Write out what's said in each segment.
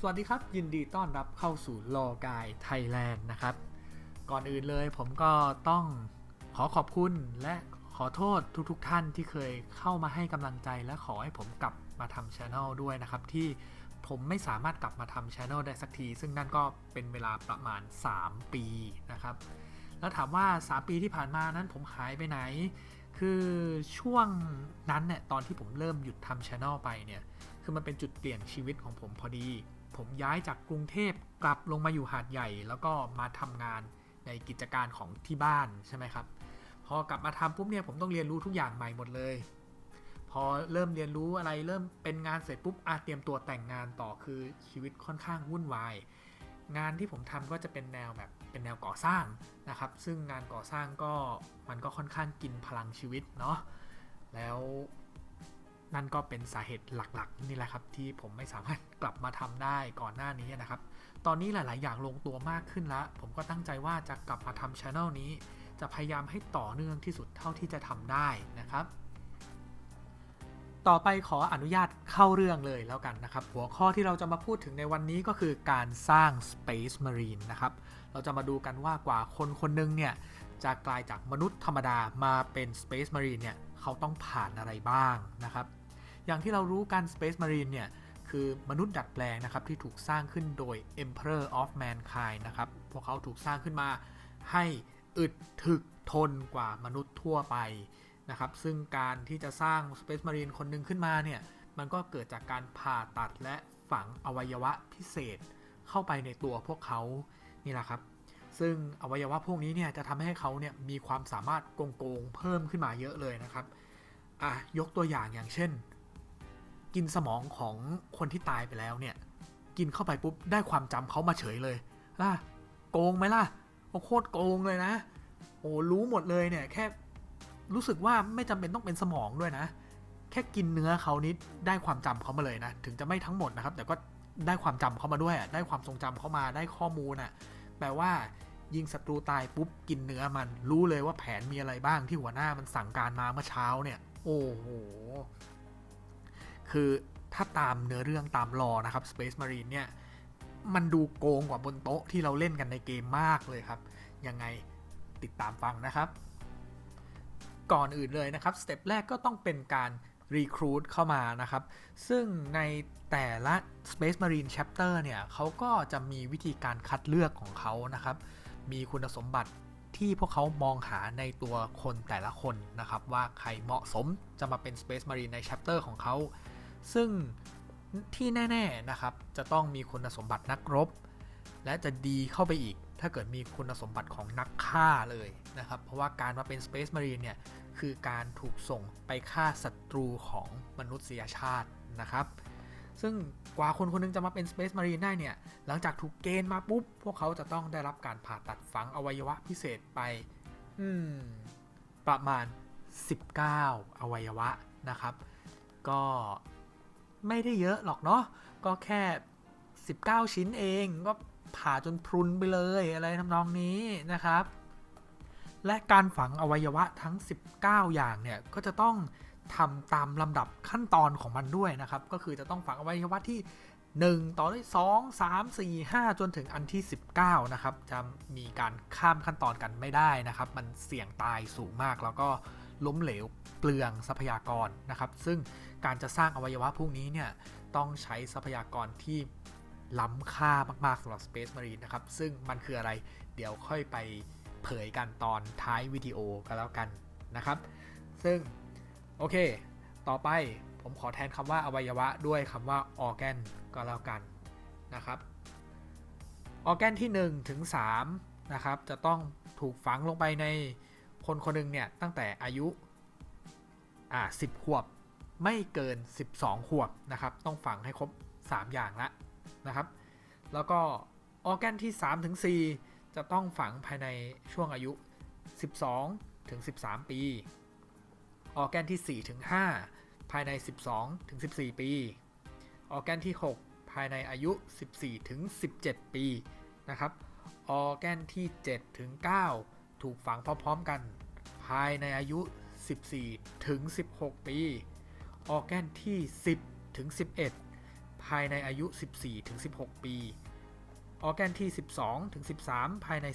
สวัสดีครับ ยินดีต้อนรับเข้าสู่โลกายไทยแลนด์นะครับ ก่อนอื่นเลยผมก็ต้องขอขอบคุณและขอโทษทุกๆทท่านที่เคยเข้ามาให้กำลังใจและขอให้ผมกลับมาทำช anel ด้วยนะครับ ที่ผมไม่สามารถกลับมาทำช anel ได้สักที ซึ่งนั่นก็เป็นเวลาประมาณ 3 ปีนะครับ แล้วถามว่า 3 ปีที่ผ่านมานั้นผมหายไปไหน คือช่วงนั้นเนี่ยตอนที่ผมเริ่มหยุดทำช anel ไปเนี่ย คือมันเป็นจุดเปลี่ยนชีวิตของผมพอดี ผมย้ายจากกรุงเทพกลับลงมาอยู่หาดใหญ่ แล้วก็มาทำงานในกิจการของที่บ้านใช่ไหมครับ พอกลับมาทำปุ๊บเนี่ยผมต้องเรียนรู้ทุกอย่างใหม่หมดเลย พอเริ่มเรียนรู้อะไรเริ่มเป็นงานเสร็จปุ๊บอาเตรียมตัวแต่งงานต่อคือชีวิตค่อนข้างวุ่นวาย งานที่ผมทำก็จะเป็นแนวแบบเป็นแนวก่อสร้างนะครับ ซึ่งงานก่อสร้างก็มันก็ค่อนข้างกินพลังชีวิตเนาะแล้ว นั่นก็เป็นสาเหตุหลักๆนี่แหละครับที่ผมไม่สามารถกลับมาทำได้ก่อนหน้านี้นะครับ ตอนนี้หลาย ๆ อย่างลงตัวมากขึ้นแล้ว ผมก็ตั้งใจว่าจะกลับมาทำช anel นี้ จะพยายามให้ต่อเนื่องที่สุดเท่าที่จะทำได้นะครับ ต่อไปขออนุญาตเข้าเรื่องเลยแล้วกันนะครับ หัวข้อที่เราจะมาพูดถึงในวันนี้ก็คือการสร้าง Space Marine นะครับ เราจะมาดูกันว่ากว่าคนคนหนึงเนี่ยจะกลายจากมนุษย์ธรรมดามาเป็น Space Marine เนี่ย เขาต้องผ่านอะไรบ้างนะครับ อย่างที่เรารู้กัน Space Marine เนี่ย คือมนุษย์ดัดแปลงนะครับ ที่ถูกสร้างขึ้นโดย Emperor of Mankind นะครับ พวกเขาถูกสร้างขึ้นมาให้อึดถึกทนกว่ามนุษย์ทั่วไปนะครับ ซึ่งการที่จะสร้าง Space Marine คนหนึ่งขึ้นมาเนี่ย มันก็เกิดจากการผ่าตัดและฝังอวัยวะพิเศษเข้าไปในตัวพวกเขานี่แหละครับ ซึ่งอวัยวะพวกนี้เนี่ยจะทำให้เขาเนี่ยมีความสามารถโกงโกงๆเพิ่มขึ้นมาเยอะเลยนะครับอะยกตัวอย่างอย่างเช่น กินสมองของคนที่ตายไปแล้วเนี่ยกินเข้าไปปุ๊บได้ความจำเขามาเฉยเลยล่ะโกงไหมล่ะโคตรโกงเลยนะ โอ้รู้หมดเลยเนี่ยแค่รู้สึกว่าไม่จำเป็นต้องเป็นสมองด้วยนะ แค่กินเนื้อเขานิดได้ความจำเขามาเลยนะ ถึงจะไม่ทั้งหมดนะครับ แต่ก็ได้ความจำเขามาด้วยอะได้ความทรงจำเขามาได้ข้อมูลอะ แปลว่า ยิงศัตรูตายปุ๊บกินเนื้อมัน รู้เลยว่าแผนมีอะไรบ้างที่หัวหน้ามันสั่งการมาเมื่อเช้าเนี่ย โอ้โห คือถ้าตามเนื้อเรื่องตามรอนะครับ Space Marine เนี่ย มันดูโกงกว่าบนโต๊ะที่เราเล่นกันในเกมมากเลยครับ ยังไงติดตามฟังนะครับ ก่อนอื่นเลยนะครับ สเต็ปแรกก็ต้องเป็นการรีครูดเข้ามานะครับ ซึ่งในแต่ละ Space Marine Chapter เนี่ยเขาก็จะมีวิธีการคัดเลือกของเขานะครับ มีคุณสมบัติที่พวกเขามองหาในตัวคนแต่ละคนนะครับ ว่าใครเหมาะสมจะมาเป็น Space Marine ใน Chapter ของเขา ซึ่งที่แน่ ๆ นะครับ จะต้องมีคุณสมบัตินักรบ และจะดีเข้าไปอีก ถ้าเกิดมีคุณสมบัติของนักฆ่าเลยนะครับ เพราะว่าการมาเป็น Space Marine เนี่ย คือการถูกส่งไปฆ่าศัตรูของมนุษยชาตินะครับ ซึ่งกว่าคนคนหนึงจะมาเป็น Space Marine ได้เนี่ย หลังจากถูกเกณฑ์มาปุ๊บ พวกเขาจะต้องได้รับการผ่าตัดฝังอวัยวะพิเศษไป อืม ประมาณ 19 อวัยวะนะครับ ก็ไม่ได้เยอะหรอกเนาะ ก็แค่ 19 ชิ้นเอง ก็ผ่าจนพรุนไปเลยอะไรทำนองนี้นะครับ และการฝังอวัยวะทั้ง 19 อย่างเนี่ย ก็จะต้อง ทำตามลำดับขั้นตอนของมันด้วยนะครับ ก็คือจะต้องฝังอวัยวะที่ 1 ต่อด้วย 2 3 4 5 จนถึงอันที่ 19 นะครับ จะมีการข้ามขั้นตอนกันไม่ได้นะครับ มันเสี่ยงตายสูงมากแล้วก็ล้มเหลวเปลืองทรัพยากรนะครับ ซึ่งการจะสร้างอวัยวะพวกนี้เนี่ยต้องใช้ทรัพยากรที่ล้ำค่ามากๆสำหรับ Space Marine นะครับ ซึ่งมันคืออะไรเดี๋ยวค่อยไปเผยกันตอนท้ายวิดีโอก็แล้วกันนะครับ ซึ่ง โอเค ต่อไปผมขอแทนคำว่าอวัยวะด้วยคำว่า organ ก็แล้วกันนะครับ organ ที่1ถึง3นะครับ จะต้องถูกฝังลงไปในคนคนหนึ่งเนี่ยตั้งแต่อายุอ่า10 ขวบ ไม่เกิน 12 ขวบนะครับ ต้องฝังให้ครบ 3 อย่างละนะครับ แล้วก็ออแกนที่3ถึง4จะต้องฝังภายในช่วงอายุ 12ถึง13 ปี ออแกนที่ 4 ถึง 5 ภายใน 12 ถึง 14 ปี ออแกนที่ 6 ภายในอายุ 14 ถึง 17 ปีนะครับ ออแกนที่ 7 ถึง 9 ถูกฝังพร้อมๆกัน ภายในอายุ 14 ถึง 16 ปี ออแกนที่ 10 ถึง 11ภภายในอายุ 14-16 ปี ออแกนที่ 12-13 ภายใน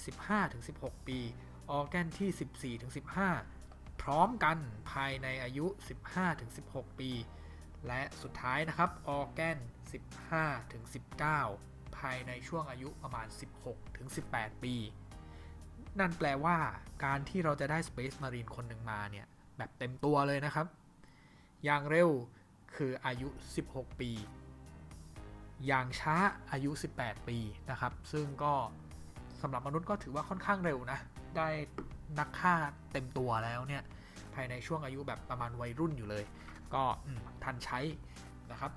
15-16 ปี ออแกนที่ 14-15 พร้อมกันภายในอายุ 15-16 ปี และสุดท้ายนะครับออร์แกน 15-19 ภายในช่วงอายุประมาณ 16-18 ปี นั่นแปลว่าการที่เราจะได้ Space Marine คนหนึ่งมาเนี่ย แบบเต็มตัวเลยนะครับ อย่างเร็วคืออายุ 16 ปี อย่างช้าอายุ 18 ปีนะครับ ซึ่งก็สำหรับมนุษย์ก็ถือว่าค่อนข้างเร็วนะ ได้ นักฆ่าเต็มตัวแล้วเนี่ยภายในช่วงอายุแบบประมาณวัยรุ่นอยู่เลย ก็ทันใช้นะครับ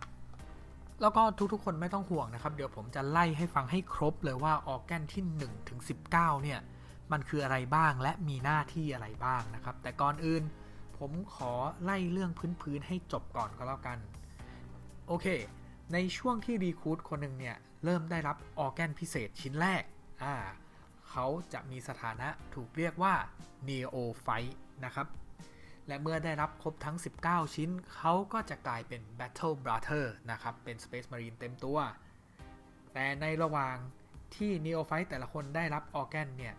แล้วก็ทุกๆคนไม่ต้องห่วงนะครับ เดี๋ยวผมจะไล่ให้ฟังให้ครบเลยว่าออแกนที่1ถึง19 เนี่ยมันคืออะไรบ้างและมีหน้าที่อะไรบ้างนะครับ แต่ก่อนอื่นผมขอไล่เรื่องพื้นๆให้จบก่อนก็แล้วกัน โอเค ในช่วงที่รีคูดคนหนึ่งเนี่ย เริ่มได้รับออแกนพิเศษชิ้นแรกอ่า เขาจะมีสถานะถูกเรียกว่า Neophyte นะครับ และเมื่อได้รับครบทั้ง 19 ชิ้น เขาก็จะกลายเป็น Battle Brother นะครับ เป็น Space Marine เต็มตัว แต่ในระหว่างที่ Neophyte แต่ละคนได้รับออแกนเนี่ย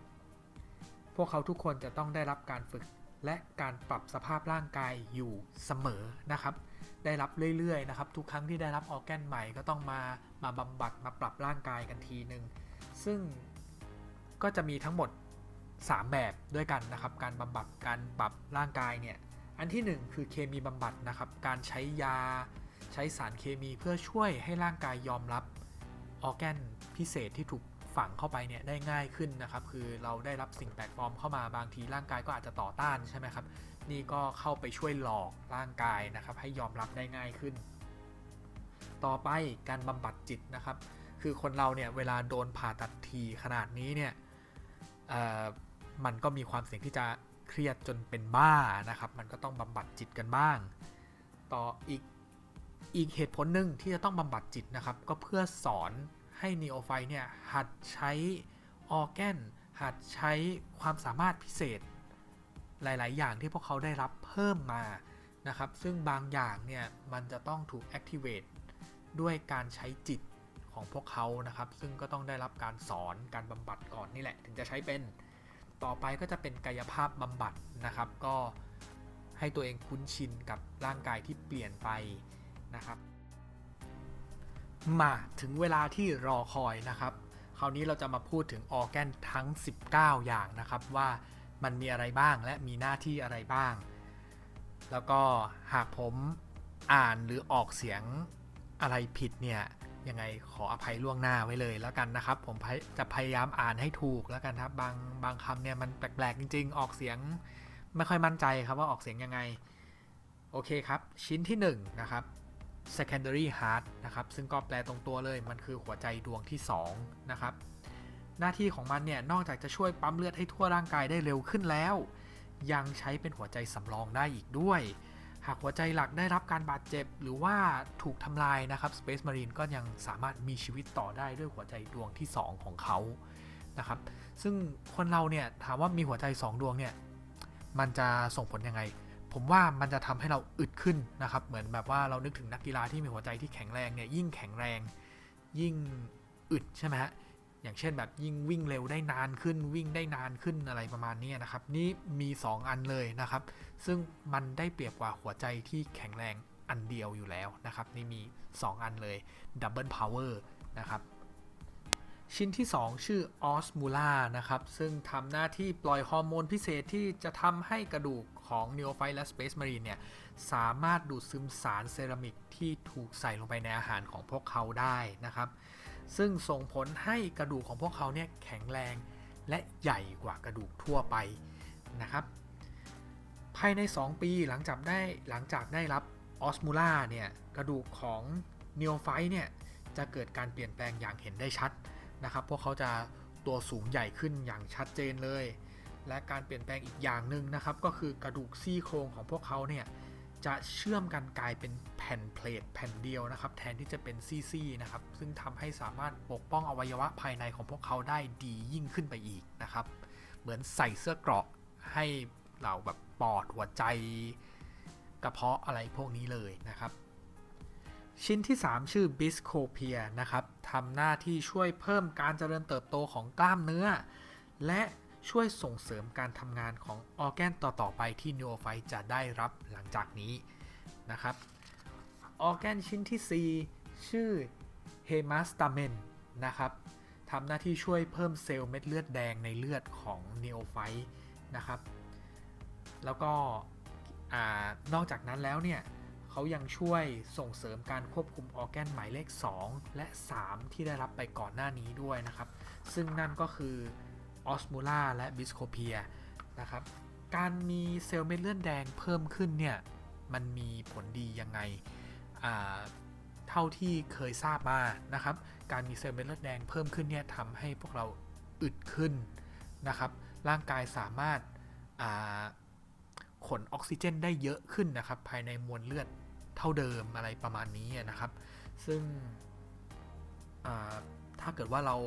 พวกเขาทุกคนจะต้องได้รับการฝึกและการปรับสภาพร่างกายอยู่เสมอนะครับ ได้รับเรื่อยๆนะครับ ทุกครั้งที่ได้รับออแกนใหม่ก็ต้องมามาบำบัดมาปรับร่างกายกันทีหนึ่งซึ่ง ก็จะมีทั้งหมด 3 แบบด้วยกันนะครับ การบำบัดการปรับร่างกายเนี่ย อันที่ 1 คือเคมีบำบัดนะครับ การใช้ยา ใช้สารเคมีเพื่อช่วยให้ร่างกายยอมรับออแกนพิเศษที่ถูกฝังเข้าไปเนี่ยได้ง่ายขึ้นนะครับ คือเราได้รับสิ่งแปลกปลอมเข้ามาบางทีร่างกายก็อาจจะต่อต้านใช่ไหมครับ นี่ก็เข้าไปช่วยหลอกร่างกายนะครับ ให้ยอมรับได้ง่ายขึ้น ต่อไปการบำบัดจิตนะครับ คือคนเราเนี่ยเวลาโดนผ่าตัดทีขนาดนี้เนี่ย มันก็มีความเสี่ยงที่จะเครียดจนเป็นบ้านะครับ มันก็ต้องบำบัดจิตกันบ้าง ต่ออีกอีกเหตุผลหนึ่งที่จะต้องบำบัดจิตนะครับ ก็เพื่อสอนให้นีโอไฟเนี่ยหัดใช้ออแกนหัดใช้ความสามารถพิเศษ หลาย ๆ อย่างที่พวกเขาได้รับเพิ่มมานะครับ ซึ่งบางอย่างเนี่ยมันจะต้องถูก activate ด้วยการใช้จิต ของพวกเขานะครับ ซึ่งก็ต้องได้รับการสอนการบำบัดก่อนนี่แหละ ถึงจะใช้เป็นต่อไปก็จะเป็นกายภาพบำบัดนะครับ ก็ให้ตัวเองคุ้นชินกับร่างกายที่เปลี่ยนไปนะครับ มาถึงเวลาที่รอคอยนะครับ คราวนี้เราจะมาพูดถึงออร์แกนทั้ง 19 อย่างนะครับ ว่ามันมีอะไรบ้างและมีหน้าที่อะไรบ้าง แล้วก็หากผมอ่านหรือออกเสียงอะไรผิดเนี่ย ยังไงขออภัยล่วงหน้าไว้เลยแล้วกันนะครับ ผมจะพยายามอ่านให้ถูกแล้วกันครับ บางบางคำเนี่ยมันแปลกๆจริง ๆ ออกเสียงไม่ค่อยมั่นใจครับว่าออกเสียงยังไง โอเคครับ ชิ้นที่ 1 นะครับ secondary heart นะครับ ซึ่งก็แปลตรงตัวเลยมันคือหัวใจดวงที่ 2 นะครับ หน้าที่ของมันเนี่ย นอกจากจะช่วยปั๊มเลือดให้ทั่วร่างกายได้เร็วขึ้นแล้ว ยังใช้เป็นหัวใจสำรองได้อีกด้วย หากหัวใจหลักได้รับการบาดเจ็บ หรือว่าถูกทำลายนะครับ Space Marine ก็ยังสามารถมีชีวิตต่อได้ด้วยหัวใจดวงที่ 2 ของเขานะครับ ซึ่งคนเราเนี่ยถามว่ามีหัวใจ 2 ดวงเนี่ยมันจะส่งผลยังไง ผมว่ามันจะทำให้เราอึดขึ้นนะครับ เหมือนแบบว่าเรานึกถึงนักกีฬาที่มีหัวใจที่แข็งแรงเนี่ยยิ่งแข็งแรง ยิ่งอึดใช่ไหมฮะ อย่างเช่นแบบยิ่งวิ่งเร็วได้นานขึ้นวิ่งได้นานขึ้นอะไรประมาณนี้นะครับ นี่มี 2 อันเลยนะครับ ซึ่งมันได้เปรียบกว่าหัวใจที่แข็งแรงอันเดียวอยู่แล้วนะครับ นี่มี 2 อันเลย Double Power นะครับชิ้นที่ 2 ชื่อออสมูล่านะครับ ซึ่งทำหน้าที่ปล่อยฮอร์โมนพิเศษที่จะทำให้กระดูกของ Neophyte และ Space Marine เนี่ย สามารถดูดซึมสารเซรามิกที่ถูกใส่ลงไปในอาหารของพวกเขาได้นะครับ ซึ่งส่งผลให้กระดูกของพวกเขาเนี่ยแข็งแรงและใหญ่กว่ากระดูกทั่วไปนะครับ ภายใน 2 ปีหลังจากได้หลังจากได้รับออสมูล่าเนี่ยกระดูกของ Neophyte เนี่ยจะเกิดการเปลี่ยนแปลงอย่างเห็นได้ชัดนะครับ พวกเขาจะตัวสูงใหญ่ขึ้นอย่างชัดเจนเลย และการเปลี่ยนแปลงอีกอย่างหนึ่งนะครับ ก็คือกระดูกซี่โครงของพวกเขาเนี่ย จะเชื่อมกันกลายเป็นแผ่นเพลทแผ่นเดียวนะครับ แทนที่จะเป็นซี่ๆนะครับ ซึ่งทำให้สามารถปกป้องอวัยวะภายในของพวกเขาได้ดียิ่งขึ้นไปอีกนะครับ เหมือนใส่เสื้อเกราะให้เราแบบปอดหัวใจกระเพาะอะไรพวกนี้เลยนะครับ ชิ้นที่ 3 ชื่อ Biscopia นะครับทำหน้าที่ช่วยเพิ่มการเจริญเติบโตของกล้ามเนื้อ และ ช่วยส่งเสริมการทำงานของออแกนต่อๆไปที่ Neophyte จะได้รับหลังจากนี้นะครับออแกนชิ้นที่ 4 ชื่อ Hemastamen นะครับทำหน้าที่ช่วยเพิ่มเซลล์เม็ดเลือดแดงในเลือดของ Neophyte นะครับ แล้วก็นอกจากนั้นแล้วเนี่ยเขายังช่วยส่งเสริมการควบคุมออแกนหมายเลข 2 และ 3 ที่ได้รับไปก่อนหน้านี้ด้วยนะครับ ซึ่งนั่นก็คือ ออสมูล่าและบิสโคเพียนะครับ การมีเซลล์เม็ดเลือดแดงเพิ่มขึ้นเนี่ย มันมีผลดียังไง เท่าที่เคยทราบมานะครับ การมีเซลล์เม็ดเลือดแดงเพิ่มขึ้นเนี่ยทำให้พวกเราอึดขึ้นนะครับ ร่างกายสามารถาขนออกซิเจนได้เยอะขึ้นนะครับ ภายในมวลเลือดเท่าเดิมอะไรประมาณนี้นะครับ ซึ่งถ้าเกิดว่าเรา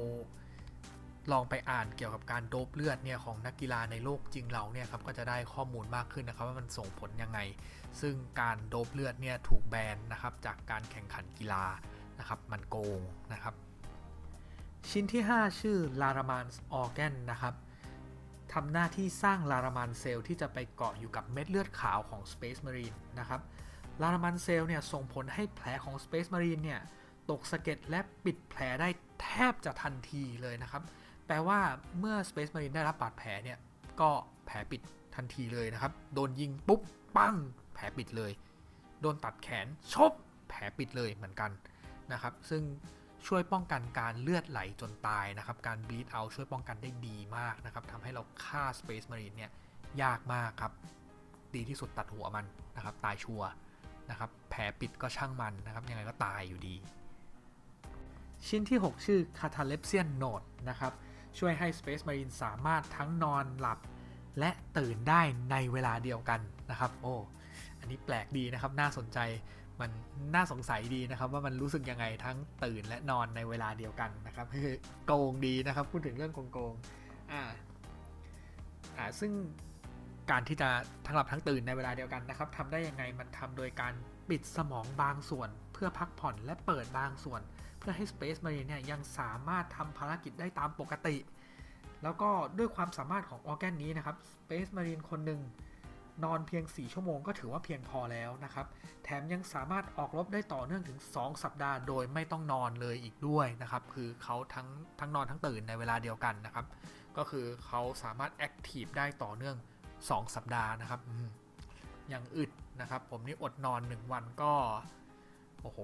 ลองไปอ่านเกี่ยวกับการโดบเลือดเนี่ยของนักกีฬาในโลกจริงเราเนี่ยครับก็จะได้ข้อมูลมากขึ้นนะครับว่ามันส่งผลยังไง ซึ่งการโดบเลือดเนี่ยถูกแบนนะครับจากการแข่งขันกีฬานะครับมันโกงนะครับ ชิ้นที่ 5 ชื่อลารามานออร์แกนนะครับทำหน้าที่สร้างลารามานเซลล์ที่จะไปเกาะอยู่กับเม็ดเลือดขาวของ Space Marine นะครับลารามานเซลล์เนี่ยส่งผลให้แผลของ Space Marine เนี่ยตกสะเก็ดและปิดแผลได้แทบจะทันทีเลยนะครับ แปลว่าเมื่อ Space Marine ได้รับบาดแผลเนี่ย ก็แผลปิดทันทีเลยนะครับ โดนยิงปุ๊บ ปั้ง แผลปิดเลย โดนตัดแขน ชบ แผลปิดเลยเหมือนกันนะครับ ซึ่งช่วยป้องกันการเลือดไหลจนตายนะครับ การ bleed out ช่วยป้องกันได้ดีมากนะครับทำให้เราฆ่า Space Marine เนี่ยยากมากครับ ดีที่สุดตัดหัวมันนะครับ ตายชัวร์นะครับ แผลปิดก็ช่างมันนะครับ ยังไงก็ตายอยู่ดี ชิ้นที่ 6 ชื่อ Catalepsian Node นะครับ ช่วยให้ Space Marine สามารถทั้งนอนหลับ และตื่นได้ในเวลาเดียวกันนะครับ โอ้อันนี้แปลกดีนะครับน่าสนใจมันน่าสงสัยดีนะครับ ว่ามันรู้สึกยังไงทั้งตื่นและนอนในเวลาเดียวกันนะครับโกงดีนะครับ พูดถึงเรื่องโกงๆอ่าอ่าซึ่งการที่จะทั้งหลับทั้งตื่นในเวลาเดียวกันนะครับทำได้ยังไงมันทำโดยการปิดสมองบางส่วน เพื่อพักผ่อนและเปิดบางส่วน เพื่อให้ Space Marine เนี่ยยังสามารถทำภารกิจได้ตามปกติ แล้วก็ด้วยความสามารถของออร์แกนนี้นะครับ Space Marine คนหนึ่งนอนเพียง 4 ชั่วโมงก็ถือว่าเพียงพอแล้วนะครับ แถมยังสามารถออกรบได้ต่อเนื่องถึง 2 สัปดาห์โดยไม่ต้องนอนเลยอีกด้วยนะครับ คือเขาทั้งทั้งนอนทั้งตื่นในเวลาเดียวกันนะครับ ก็คือเขาสามารถแอคทีฟได้ต่อเนื่อง 2 สัปดาห์นะครับอืมอย่างอึดนะครับ ผมนี่อดนอน 1 วันก็ โอ้โห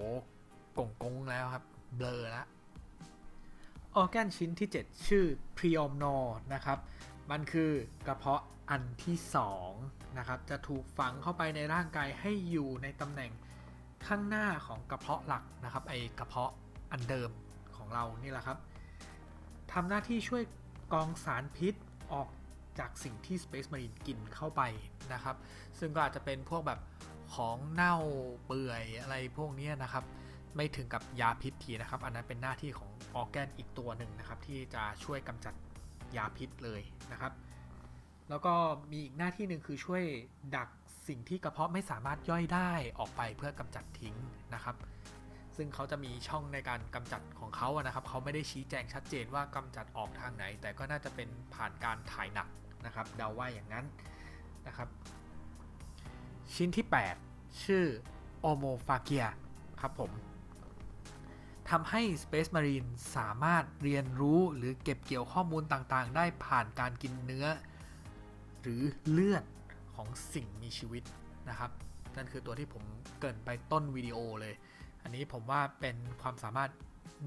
กงกงแล้วครับ เบลอล้วออแกนชิ้นที่ 7 ชื่อ p r i o m n o r นะครับ มันคือกระเพาะอันที่2นะครับ จะถูกฝังเข้าไปในร่างกายให้อยู่ในตำแหน่งข้างหน้าของกระเพาะหลักนะครับ ไอกระเพาะอันเดิมของเรานี่แหละครับทำหน้าที่ช่วยกองสารพิษออกจากสิ่งที่ Space Marine กินเข้าไปนะครับ ซึ่งก็อาจจะเป็นพวกแบบของเน่าเปื่อยอะไรพวกนี้นะครับ ไม่ถึงกับยาพิษทีนะครับ อันนั้นเป็นหน้าที่ของออแกนอีกตัวหนึ่งนะครับ ที่จะช่วยกำจัดยาพิษเลยนะครับ แล้วก็มีอีกหน้าที่หนึ่งคือช่วยดักสิ่งที่กระเพาะไม่สามารถย่อยได้ออกไปเพื่อกำจัดทิ้งนะครับ ซึ่งเขาจะมีช่องในการกำจัดของเขาอะนะครับ เขาไม่ได้ชี้แจงชัดเจนว่ากำจัดออกทางไหน แต่ก็น่าจะเป็นผ่านการถ่ายหนักนะครับ เดาว่าอย่างนั้นนะครับ ชิ้นที่ 8 ชื่อโอโมฟาเกียครับผม ทำให้ Space Marine สามารถเรียนรู้หรือเก็บเกี่ยวข้อมูลต่างๆ ได้ผ่านการกินเนื้อ หรือเลือดของสิ่งมีชีวิตนะครับ นั่นคือตัวที่ผมเกินไปต้นวิดีโอเลย อันนี้ผมว่าเป็นความสามารถ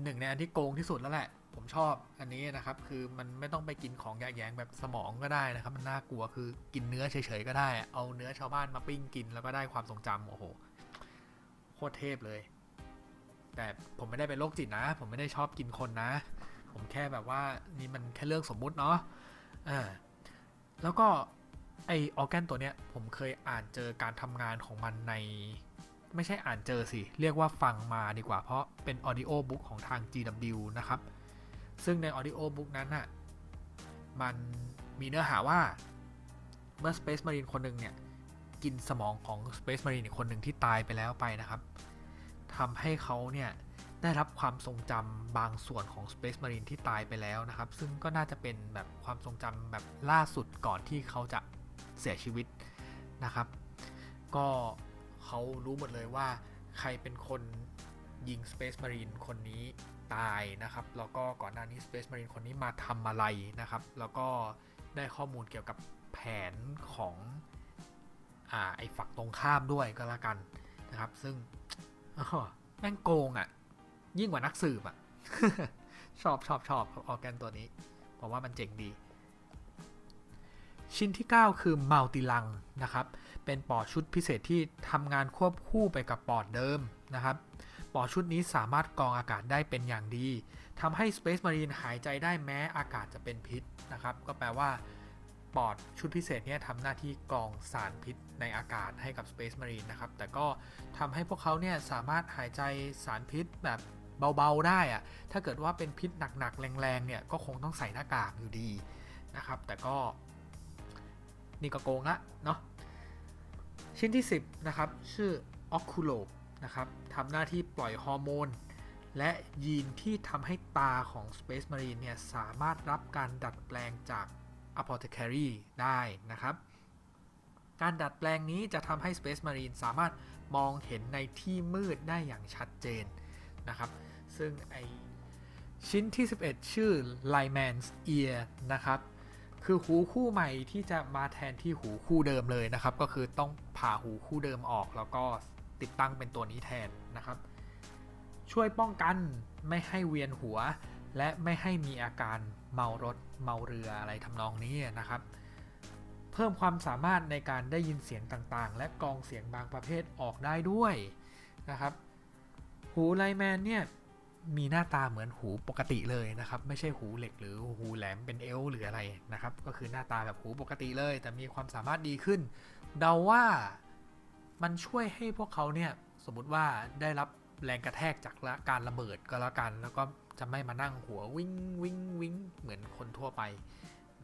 หนึ่งในอันที่โกงที่สุดแล้วแหละ ผมชอบอันนี้นะครับ คือมันไม่ต้องไปกินของแยงๆแบบสมองก็ได้นะครับ มันน่ากลัวคือกินเนื้อเฉยๆก็ได้ เอาเนื้อชาวบ้านมาปิ้งกินแล้วก็ได้ความทรงจำโอ้โหโคตรเทพเลย แต่ผมไม่ได้เป็นโรคจิตนะ ผมไม่ได้ชอบกินคนนะ ผมแค่แบบว่านี่มันแค่เรื่องสมมุติเนาะอ่าแล้วก็ไอออร์แกนตัวเนี้ยผมเคยอ่านเจอการทำงานของมันใน ไม่ใช่อ่านเจอสิ เรียกว่าฟังมาดีกว่า เพราะเป็นออดิโอบุ๊กของทาง GW นะครับ ซึ่งในออดิโอบุ๊กนั้นน่ะมันมีเนื้อหาว่าเมื่อ Space Marine คนหนึ่งเนี่ย กินสมองของ Space Marine อีกคนหนึ่งที่ตายไปแล้วไปนะครับ ทำให้เขาเนี่ยได้รับความทรงจำบางส่วนของ Space Marine ที่ตายไปแล้วนะครับ ซึ่งก็น่าจะเป็นแบบความทรงจำแบบล่าสุดก่อนที่เขาจะเสียชีวิตนะครับ ก็เขารู้หมดเลยว่าใครเป็นคนยิง Space Marine คนนี้ตายนะครับ แล้วก็ก่อนหน้านี้ Space Marine คนนี้มาทำอะไรนะครับ แล้วก็ได้ข้อมูลเกี่ยวกับแผนของอไอ้ฝักตรงข้ามด้วยก็แล้วกันนะครับ ซึ่ง อ้อแม่งโกงอะ่ะ ยิ่งกว่านักสืบอะ่ะ ชอบชอบชอบออแกนตัวนี้เพราะว่ามันเจ๋งดี ชิ้นที่ 9 คือมัลติลังนะครับ เป็นปอดชุดพิเศษที่ทำงานควบคู่ไปกับปอดเดิมนะครับปอดชุดนี้สามารถกรองอากาศได้เป็นอย่างดีทำให้ Space Marine หายใจได้แม้อากาศจะเป็นพิษนะครับ ก็แปลว่า ปอดชุดพิเศษเนี้ทำหน้าที่กรองสารพิษในอากาศให้กับ Space Marine นะครับ แต่ก็ทำให้พวกเขาเนี่ยสามารถหายใจสารพิษแบบเบาๆได้อะถ้าเกิดว่าเป็นพิษหนักๆ แรงๆ เนี่ยก็คงต้องใส่หน้ากากอยู่ดีนะครับ แต่ก็นี่ก็โกงละเนาะ ชิ้นที่ 10 นะครับ ชื่อ Oculo นะครับทำหน้าที่ปล่อยฮอร์โมนและยีนที่ทำให้ตาของ Space Marine เนี่ยสามารถรับการดัดแปลงจาก Apothecary ได้นะครับ การดัดแปลงนี้จะทำให้ Space Marine สามารถมองเห็นในที่มืดได้อย่างชัดเจนนะครับ ซึ่งไอชิ้นที่ 11 ชื่อ Lyman's Ear นะครับ คือหูคู่ใหม่ที่จะมาแทนที่หูคู่เดิมเลยนะครับ ก็คือต้องผ่าหูคู่เดิมออกแล้วก็ติดตั้งเป็นตัวนี้แทนนะครับ ช่วยป้องกันไม่ให้เวียนหัว และไม่ให้มีอาการเมารถเมาเรืออะไรทำนองนี้นะครับ เพิ่มความสามารถในการได้ยินเสียงต่างๆ และกรองเสียงบางประเภทออกได้ด้วยนะครับ หูไลแมนเนี่ยมีหน้าตาเหมือนหูปกติเลยนะครับ ไม่ใช่หูเหล็กหรือหูแหลมเป็นเอลหรืออะไรนะครับ ก็คือหน้าตาแบบหูปกติเลย แต่มีความสามารถดีขึ้น เดาว่ามันช่วยให้พวกเขาเนี่ยสมมติว่าได้รับแรงกระแทกจากการระเบิดก็แล้วกัน แล้วก็ จะไม่มานั่งหัววิ่งวิ่งวิ่งเหมือนคนทั่วไป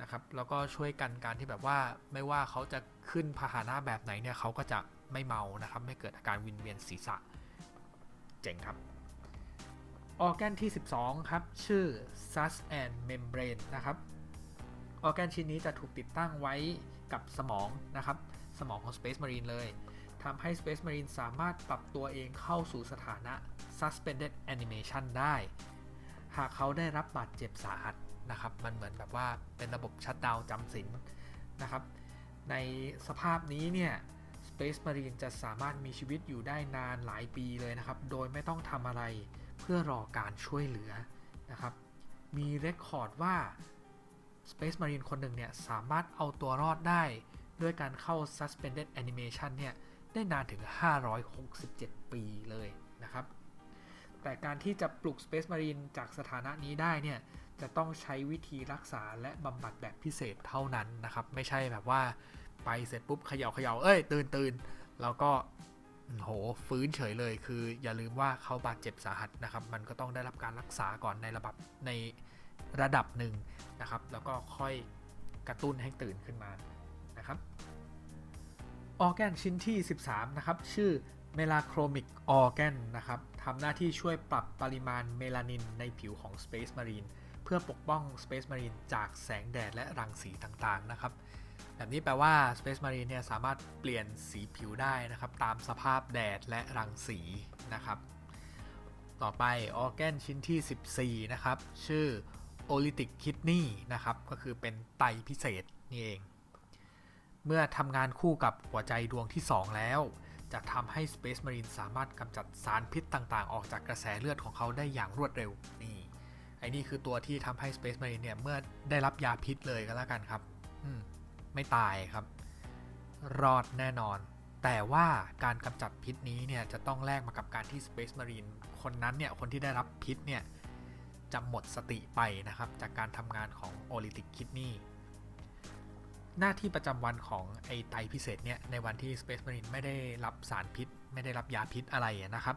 นะครับ แล้วก็ช่วยกันการที่แบบว่าไม่ว่าเขาจะขึ้นพาหนะแบบไหนเนี่ยเขาก็จะไม่เมานะครับ ไม่เกิดอาการวินเวียนศีรษะ เจ๋งครับออแกนที่ 12 ครับ ชื่อ sus and membrane นะครับออแกนชิ้นนี้จะถูกติดตั้งไว้กับสมองนะครับ สมองของ Space Marine เลยทำให้ Space Marine สามารถปรับตัวเองเข้าสู่สถานะ suspended animation ได้ หากเขาได้รับบาดเจ็บสาหัสนะครับ มันเหมือนแบบว่าเป็นระบบชัดดาวจำศีลนะครับ ในสภาพนี้เนี่ย Space Marine จะสามารถมีชีวิตอยู่ได้นานหลายปีเลยนะครับ โดยไม่ต้องทำอะไรเพื่อรอการช่วยเหลือนะครับ มีเรคคอร์ดว่า Space Marine คนหนึ่งเนี่ย สามารถเอาตัวรอดได้ด้วยการเข้า Suspended Animation เนี่ย ได้นานถึง 567 ปีเลยนะครับ แต่การที่จะปลุก Space Marine จากสถานะนี้ได้เนี่ยจะต้องใช้วิธีรักษาและบำบัดแบบพิเศษเท่านั้นนะครับ ไม่ใช่แบบว่าไปเสร็จปุ๊บเขย่าเขย่าเอ้ย ตื่นตื่นแล้วก็โหฟื้นเฉยเลยคือ อย่าลืมว่าเขาบาดเจ็บสาหัสนะครับ มันก็ต้องได้รับการรักษาก่อนในระดับในระดับหนึ่งนะครับ แล้วก็ค่อยกระตุ้นให้ตื่นขึ้นมานะครับออแกนชิ้นที่ 13 นะครับ ชื่อ เมลาโครมิกออร์แกนนะครับทำหน้าที่ช่วยปรับปริมาณเมลานินในผิวของ Space Marine เพื่อปกป้อง Space Marine จากแสงแดดและรังสีต่างๆนะครับ แบบนี้แปลว่า Space Marine เนี่ยสามารถเปลี่ยนสีผิวได้นะครับ ตามสภาพแดดและรังสีนะครับ ต่อไปออร์แกนชิ้นที่ 14 นะครับ ชื่อ o l y t i c Kidney นะครับ ก็คือเป็นไตพิเศษนี่เอง เมื่อทำงานคู่กับหัวใจดวงที่ 2 แล้ว จะทำให้ Space Marine สามารถกำจัดสารพิษต่างๆ ออกจากกระแสเลือดของเขาได้อย่างรวดเร็วนี่ไอ้นี่คือตัวที่ทำให้ Space Marine เนี่ย เมื่อได้รับยาพิษเลยก็แล้วกันครับอืมไม่ตายครับ รอดแน่นอน แต่ว่าการกำจัดพิษนี้เนี่ย จะต้องแลกมากับการที่ Space Marine คนนั้นเนี่ย คนที่ได้รับพิษเนี่ย จะหมดสติไปนะครับ จากการทำงานของ o l y t i c Kidney หน้าที่ประจำวันของไอไตพิเศษเนี่ยในวันที่ Space Marine ไม่ได้รับสารพิษ ไม่ได้รับยาพิษอะไรนะครับ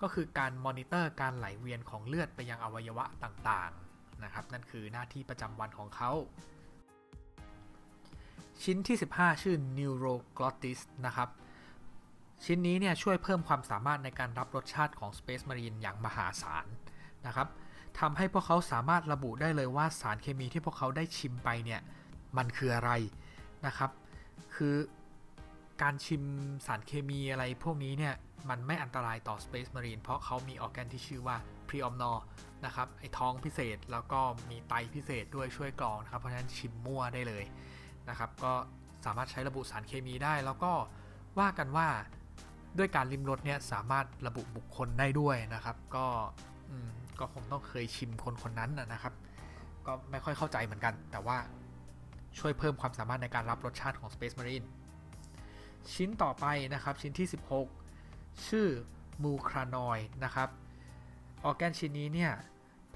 ก็คือการมอนิเตอร์การไหลเวียนของเลือดไปยังอวัยวะต่างๆนะครับ นั่นคือหน้าที่ประจำวันของเขาชิ้นที่ 15 ชื่อ neuroglottis นะครับ ชิ้นนี้เนี่ยช่วยเพิ่มความสามารถในการรับรสชาติของ Space Marine อย่างมหาศาลนะครับทำให้พวกเขาสามารถระบุได้เลยว่าสารเคมีที่พวกเขาได้ชิมไปเนี่ย มันคืออะไรนะครับ คือการชิมสารเคมีอะไรพวกนี้เนี่ย มันไม่อันตรายต่อ Space Marine เพราะเขามีออแกนที่ชื่อว่า p r e o m n o r นะครับ ไอท้องพิเศษแล้วก็มีไตพิเศษด้วยช่วยกรองนะครับ เพราะฉะนั้นชิมมั่วได้เลยนะครับ ก็สามารถใช้ระบุสารเคมีได้ แล้วก็ว่ากันว่าด้วยการริมรสเนี่ยสามารถระบุบุคคลได้ด้วยนะครับ ก็อืมก็คงต้องเคยชิมคนคนนั้นนะครับ ก็ไม่ค่อยเข้าใจเหมือนกัน แต่ว่า ช่วยเพิ่มความสามารถในการรับรสชาติของ Space Marine ชิ้นต่อไปนะครับชิ้นที่ 16 ชื่อมูครานอยนะครับออแกนชิ้นนี้เนี่ย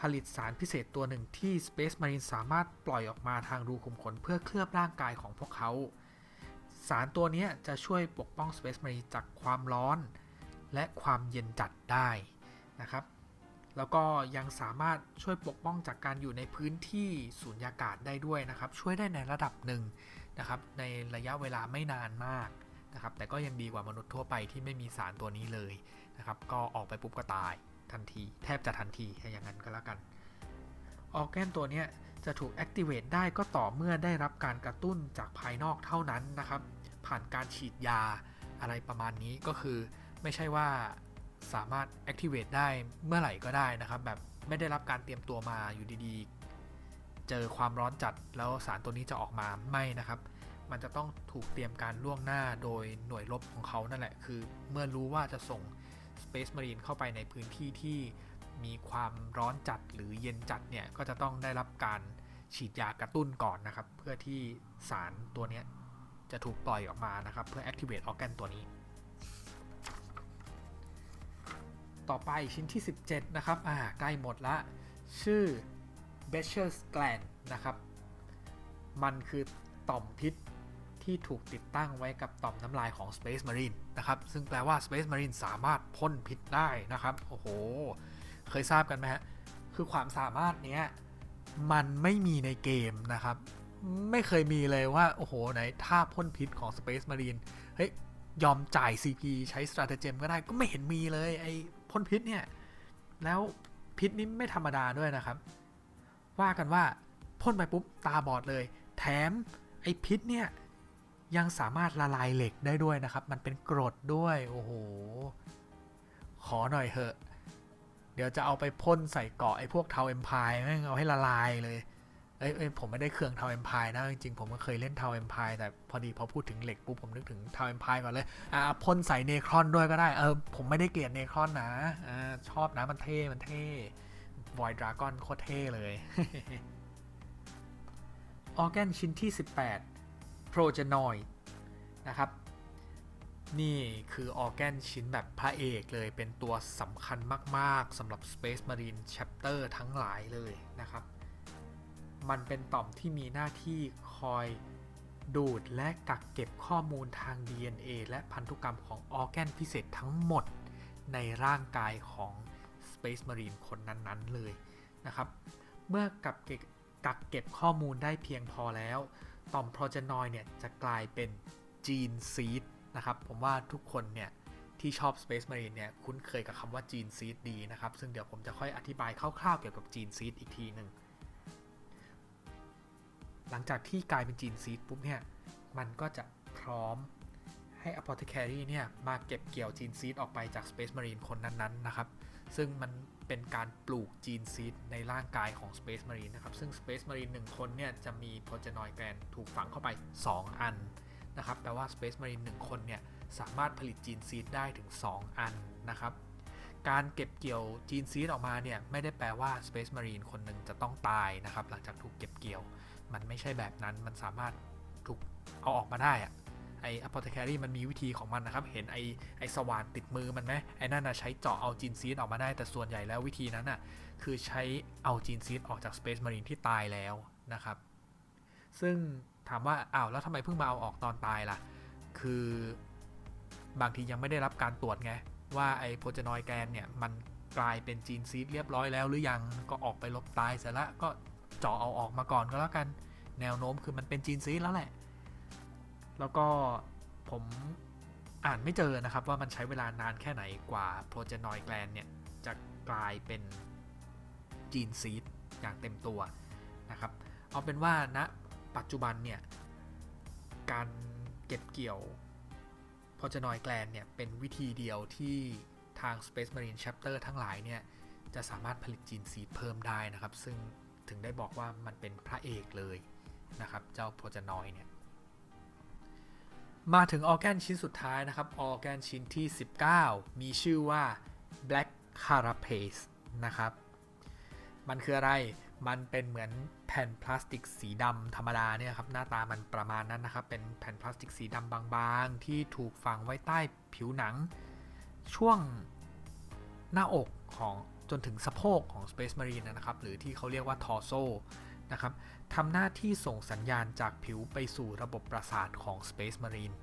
ผลิตสารพิเศษตัวหนึ่งที่ Space Marine สามารถปล่อยออกมาทางรูขุมขนเพื่อเคลือบร่างกายของพวกเขา สารตัวนี้จะช่วยปกป้อง Space Marine จากความร้อน และความเย็นจัดได้นะครับ แล้วก็ยังสามารถช่วยปกป้องจากการอยู่ในพื้นที่สูญญากาศได้ด้วยนะครับ ช่วยได้ในระดับหนึ่งนะครับ ในระยะเวลาไม่นานมากนะครับ แต่ก็ยังดีกว่ามนุษย์ทั่วไปที่ไม่มีสารตัวนี้เลยนะครับ ก็ออกไปปุ๊บก็ตายทันที แทบจะทันทีอย่างนั้นก็แล้วกัน ออแกนตัวนี้จะถูก activate ได้ก็ต่อเมื่อได้รับการกระตุ้นจากภายนอกเท่านั้นนะครับ ผ่านการฉีดยาอะไรประมาณนี้ก็คือไม่ใช่ว่า สามารถ activate ได้เมื่อไหร่ก็ได้นะครับ แบบไม่ได้รับการเตรียมตัวมาอยู่ดีๆ เจอความร้อนจัดแล้วสารตัวนี้จะออกมาไม่นะครับ มันจะต้องถูกเตรียมการล่วงหน้าโดยหน่วยรบของเขานั่นแหละ คือเมื่อรู้ว่าจะส่ง Space Marine เข้าไปในพื้นที่ที่มีความร้อนจัดหรือเย็นจัดเนี่ย ก็จะต้องได้รับการฉีดยากระตุ้นก่อนนะครับ เพื่อที่สารตัวนี้จะถูกปล่อยออกมานะครับ เพื่อ activate organ ตัวนี้ ต่อไปชิ้นที่ 17 นะครับ อ่า ใกล้หมดละ ชื่อ b e c h e r s gland นะครับ มันคือต่อมพิษที่ถูกติดตั้งไว้กับต่อมน้ำลายของ Space Marine นะครับ ซึ่งแปลว่า Space Marine สามารถพ่นพิษได้นะครับ โอ้โห เคยทราบกันไหมฮะ คือความสามารถเนี้ย มันไม่มีในเกมนะครับ ไม่เคยมีเลยว่า โอ้โห ไหนท่าพ่นพิษของ Space Marine เฮ้ย ยอมจ่าย CP ใช้ Stratagem ก็ได้ ก็ไม่เห็นมีเลย ไอ พ่นพิษเนี่ย แล้วพิษนี้ไม่ธรรมดาด้วยนะครับ ว่ากันว่าพ่นไปปุ๊บตาบอดเลย แถมไอ้พิษเนี่ยยังสามารถละลายเหล็กได้ด้วยนะครับ มันเป็นกรดด้วย โอ้โห ขอหน่อยเหอะ เดี๋ยวจะเอาไปพ่นใส่เกาะไอ้พวกเทาเอ็มพายแม่งเอาให้ละลายเลย อ้ยอยผมไม่ได้เครื่องเทาเอ็มพายนะ จริงๆ ผมก็เคยเล่นเทาเอ็มพายแต่พอดีพอพูดถึงเหล็กปุ๊บผมนึกถึงเทาเอ็มพายก่อนเลย อ่าพ่นใส่เนครอนด้วยก็ได้ เออ ผมไม่ได้เกลียดเนครอนนะ อ่า ชอบนะ มันเท่ มันเท่วอยดราก้อนโคตรเท่เลย ออแกนชิ้นที่ 18 โปรเจนอยนะครับ นี่คือออแกนชิ้นแบบพระเอกเลย เป็นตัวสำคัญมาก ๆสำหรับ Space Marine Chapter ทั้งหลายเลยนะครับ มันเป็นต่อมที่มีหน้าที่คอยดูดและกักเก็บข้อมูลทาง DNA และพันธุกรรมของออแกนพิเศษทั้งหมดในร่างกายของ Space Marine คนนั้นๆเลยนะครับ เมื่อกับเก็บกักเก็บข้อมูลได้เพียงพอแล้ว ต่อมโปรเจนอยเนี่ยจะกลายเป็นจีนซีดนะครับ ผมว่าทุกคนเนี่ยที่ชอบ Space Marine เนี่ยคุ้นเคยกับคำว่าจีนซีดดีนะครับ ซึ่งเดี๋ยวผมจะค่อยอธิบายคร่าวๆเกี่ยวกับจีนซีดอีกทีหนึ่ง หลังจากที่กลายเป็นจีนซีดปุ๊บเนี่ย มันก็จะพร้อมให้ Apothecary เนี่ยมาเก็บเกี่ยวจีนซีดออกไปจาก Space Marine คนนั้นๆนะครับ ซึ่งมันเป็นการปลูกจีนซีดในร่างกายของ Space Marine นะครับ ซึ่ง Space Marine 1 คนเนี่ยจะมีโปรเจนอยแกนถูกฝังเข้าไป 2 อันนะครับ แปลว่า Space Marine 1 คนเนี่ยสามารถผลิตจีนซีดได้ถึง 2 อันนะครับ การเก็บเกี่ยวจีนซีดออกมาเนี่ยไม่ได้แปลว่า Space Marine คนหนึ่งจะต้องตายนะครับหลังจากถูกเก็บเกี่ยว มันไม่ใช่แบบนั้นมันสามารถถูกเอาออกมาได้อะไอ apothecary มันมีวิธีของมันนะครับ เห็นไอไอสว่านติดมือมันไหมไอนั่นนะใช้เจาะเอาจีนซีดออกมาได้ แต่ส่วนใหญ่แล้ววิธีนั้นน่ะคือใช้เอาจีนซีดออกจาก Space Marine ที่ตายแล้วนะครับ ซึ่งถามว่าอ้าวแล้วทำไมเพิ่งมาเอาออกตอนตายล่ะ คือบางทียังไม่ได้รับการตรวจไง ว่าไอโพจนอยแกนเนี่ย มันกลายเป็นจีนซีดเรียบร้อยแล้วหรือยังก็ออกไปลบตายเสร็จแล้วก็ จาะเอาออกมาก่อนก็แล้วกัน แนวโน้มคือมันเป็นจีนซีแล้วแหละ แล้วก็ผมอ่านไม่เจอนะครับว่ามันใช้เวลานานแค่ไหนกว่าโปรเจนอยแกลนเนี่ย จะกลายเป็นจีนซีดอย่างเต็มตัวนะครับ เอาเป็นว่าณนะปัจจุบันเนี่ย การเก็บเกี่ยวโ o ร e นอยแกลนเนี่ยเป็นวิธีเดียวที่ทาง Space Marine Chapter ทั้งหลายเนี่ย จะสามารถผลิตจีนซีดเพิ่มได้นะครับ ซึ่ง ถึงได้บอกว่ามันเป็นพระเอกเลยนะครับ เจ้าโ o ร e นอยเนี่ย มาถึงออแกนชิ้นสุดท้ายนะครับ ออแกนชิ้นที่ 19 มีชื่อว่า Black Carapace นะครับ มันคืออะไร มันเป็นเหมือนแผ่นพลาสติกสีดำธรรมดาเนี่ยครับ หน้าตามันประมาณนั้นนะครับ เป็นแผ่นพลาสติกสีดำบางๆ ที่ถูกฝังไว้ใต้ผิวหนัง ช่วงหน้าอกของ จนถึงสะโพกของ Space Marine นะครับ หรือที่เขาเรียกว่าทอโซนะครับทำหน้าที่ส่งสัญญาณจากผิวไปสู่ระบบประสาทของ Space Marine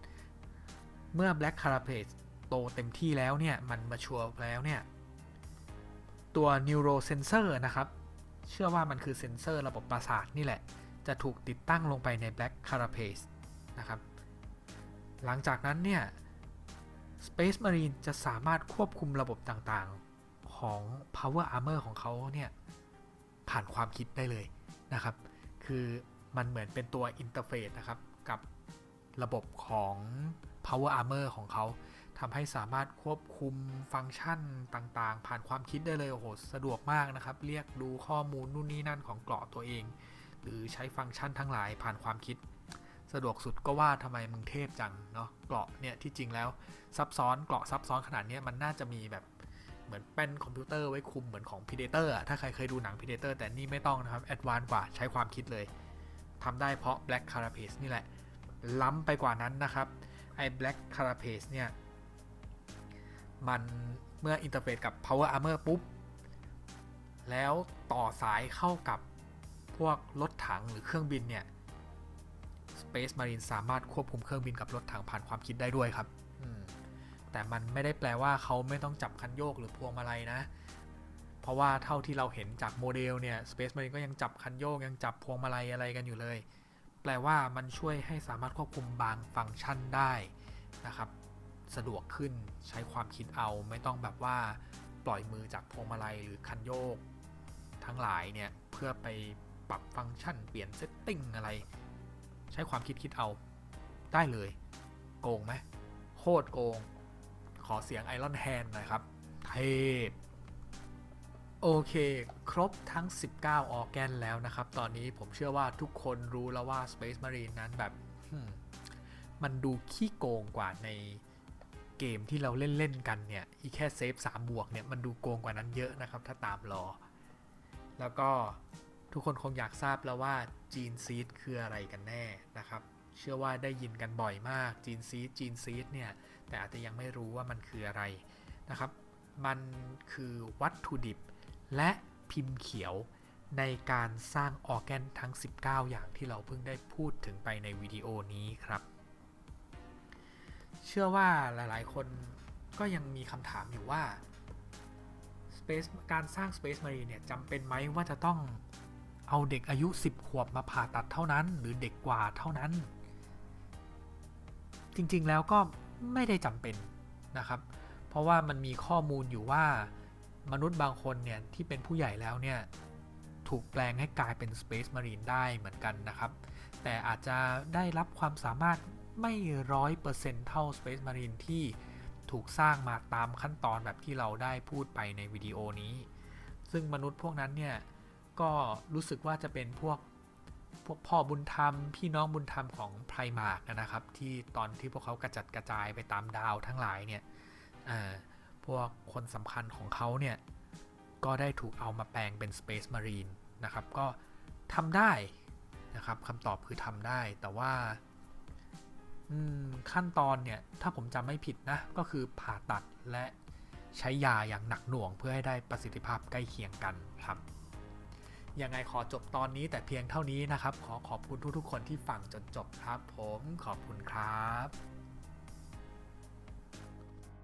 เมื่อ Black Carapace โตเต็มที่แล้วเนี่ย มันมาชัวร์แล้วเนี่ย ตัว Neurosensor นะครับ เชื่อว่ามันคือเซนเซอร์ระบบประสาทนี่แหละ จะถูกติดตั้งลงไปใน Black Carapace นะครับ หลังจากนั้นเนี่ย Space Marine จะสามารถควบคุมระบบต่างๆ ของ Power Armor ของเขาเนี่ย ผ่านความคิดได้เลยนะครับ คือมันเหมือนเป็นตัวอินเทอร์เฟซนะครับ กับระบบของ Power Armor ของเขาทำให้สามารถควบคุมฟังก์ชันต่างๆ ผ่านความคิดได้เลยโอ้โหสะดวกมากนะครับ เรียกดูข้อมูลนู่นนี่นั่นของเกราะตัวเอง หรือใช้ฟังก์ชันทั้งหลายผ่านความคิด สะดวกสุดก็ว่าทำไมมึงเทพจังเนาะเกราะเนี่ยที่จริงแล้วซับซ้อนเกราะซับซ้อนขนาดนี้มันน่าจะมีแบบ เหมือนเป็นคอมพิวเตอร์ไว้คุมเหมือนของ Predator อะถ้าใครเคยดูหนัง Predator แต่นี่ไม่ต้องนะครับแอดวานกว่าใช้ความคิดเลยทำได้เพราะ Black Carapace นี่แหละ ล้ำไปกว่านั้นนะครับ ไอ้ Black Carapace เนี่ย มันเมื่ออินเทอร์เฟซกับ Power Armor ปุ๊บ แล้วต่อสายเข้ากับพวกรถถังหรือเครื่องบินเนี่ย Space Marine สามารถควบคุมเครื่องบินกับรถถังผ่านความคิดได้ด้วยครับ แต่มันไม่ได้แปลว่าเขาไม่ต้องจับคันโยกหรือพวงมาลัยนะ เพราะว่าเท่าที่เราเห็นจากโมเดลเนี่ย Space Marine ก็ยังจับคันโยกยังจับพวงมาลัยอะไรกันอยู่เลย แปลว่ามันช่วยให้สามารถควบคุมบางฟังก์ชันได้นะครับ สะดวกขึ้นใช้ความคิดเอาไม่ต้องแบบว่าปล่อยมือจากพวงมาลัยหรือคันโยก ทั้งหลายเนี่ยเพื่อไปปรับฟังก์ชันเปลี่ยนเซตติ้งอะไร ใช้ความคิดคิดเอาได้เลย โกงไหมโคตรโกง อเสียงไอรอนแฮนหน่อยครับเทพโอเค ครบทั้ง 19 ออแกนแล้วนะครับ ตอนนี้ผมเชื่อว่าทุกคนรู้แล้วว่า Space Marine นั้นแบบมันดูขี้โกงกว่าในเกมที่เราเล่น ๆ กันเนี่ย อีแค่เซฟ3บวกเนี่ย มันดูโกงกว่านั้นเยอะนะครับ ถ้าตามรอ แล้วก็ทุกคนคงอยากทราบแล้วว่าจีนซีดคืออะไรกันแน่นะครับ เชื่อว่าได้ยินกันบ่อยมากจีนซีดจีนซีดเนี่ย แต่อาจจะยังไม่รู้ว่ามันคืออะไรนะครับ มันคือวัตถุดิบ และพิมพ์เขียวในการสร้างออร์แกนทั้ง 19 อย่างที่เราเพิ่งได้พูดถึงไปในวิดีโอนี้ครับ เชื่อว่าหลายๆ คนก็ยังมีคำถามอยู่ว่า Space การสร้าง Space Marine เนี่ยจำเป็นไหมว่าจะต้องเอาเด็กอายุ 10 ขวบมาผ่าตัดเท่านั้น หรือเด็กกว่าเท่านั้น จริงๆแล้วก็ ไม่ได้จำเป็นนะครับ เพราะว่ามันมีข้อมูลอยู่ว่ามนุษย์บางคนเนี่ยที่เป็นผู้ใหญ่แล้วเนี่ยถูกแปลงให้กลายเป็น Space Marine ได้เหมือนกันนะครับ แต่อาจจะได้รับความสามารถไม่ร้อยเปอร์เซ็นต์เท่า Space Marine ที่ถูกสร้างมาตามขั้นตอนแบบที่เราได้พูดไปในวิดีโอนี้ ซึ่งมนุษย์พวกนั้นเนี่ยก็รู้สึกว่าจะเป็นพวก พวกพ่อบุญธรรม พี่น้องบุญธรรมของไพรมาร์กนะครับ ที่ตอนที่พวกเขากระจัดกระจายไปตามดาวทั้งหลายเนี่ยพวกคนสำคัญของเขาเนี่ย ก็ได้ถูกเอามาแปลงเป็น Space Marine นะครับ ก็ทำได้นะครับคำตอบคือทำได้แต่ว่าขั้นตอนเนี่ย ถ้าผมจำไม่ผิดนะ ก็คือผ่าตัดและใช้ยาอย่างหนักหน่วงเพื่อให้ได้ประสิทธิภาพใกล้เคียงกันครับ ยังไงขอจบตอนนี้แต่เพียงเท่านี้นะครับ ขอขอบคุณทุกๆคนที่ฟังจนจบครับ ผมขอบคุณครับ